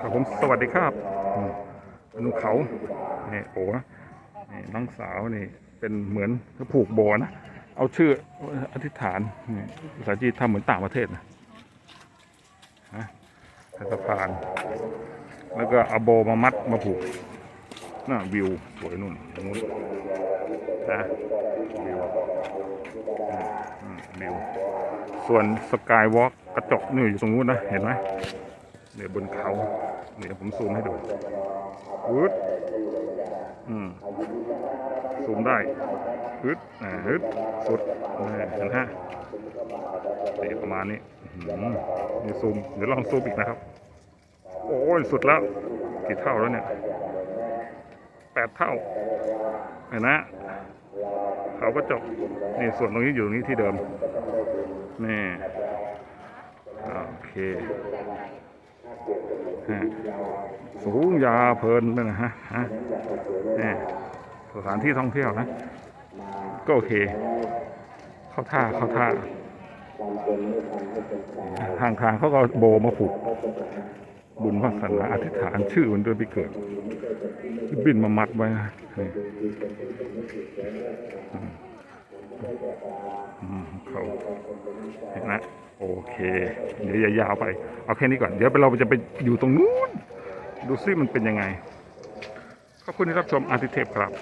ครับผมสวัสดีครับนุเขาเนี่ยโอ้นี่น้องสาวนี่เป็นเหมือนผูกโบนะ เอาชื่ออธิษฐานนี่ภาษาจีนทำเหมือนต่างประเทศนะฮะสะพาน แล้วก็เอาโบมามัดมาผูกน่าวิวสวยนู่นตรงนู้นนะวิววิวส่วนสกายวอล์กกระจกนี่อยู่ตรงนู้นนะ เห็นไหม เนี่ยบนเขาเดี๋ยวผมซูมให้ดูวืดอืมซูมได้ฮึดอ่าฮึดสุดนี่เห็นฮะนี่ประมาณนี้หือนี่ซูมเดี๋ยวลองซูมอีกนะครับ โอ้ยสุดแล้วกี่เท่าแล้วเนี่ยแปดเท่าเห็นนะเขากระจกนี่ส่วนตรงนี้อยู่ตรงนี้ที่เดิมนี่โอเค สูงยาเพลินเลยนะฮะนี่สถานที่ท่องเที่ยวนะ ก็โอเค เข้าท่าเข้าท่า ทางทางเขาก็โบมาผูกบุญวาสนาอธิษฐานชื่อวันเดือนปีเกิด บินมามัดไว้นะ เขาเห็นนะโอเค เดี๋ยวอย่ายาวไป เอาแค่นี้ก่อน เดี๋ยวเราจะไปอยู่ตรงนู้น ดูซิมันเป็นยังไง ขอบคุณที่รับชมอาร์ติเทปครับ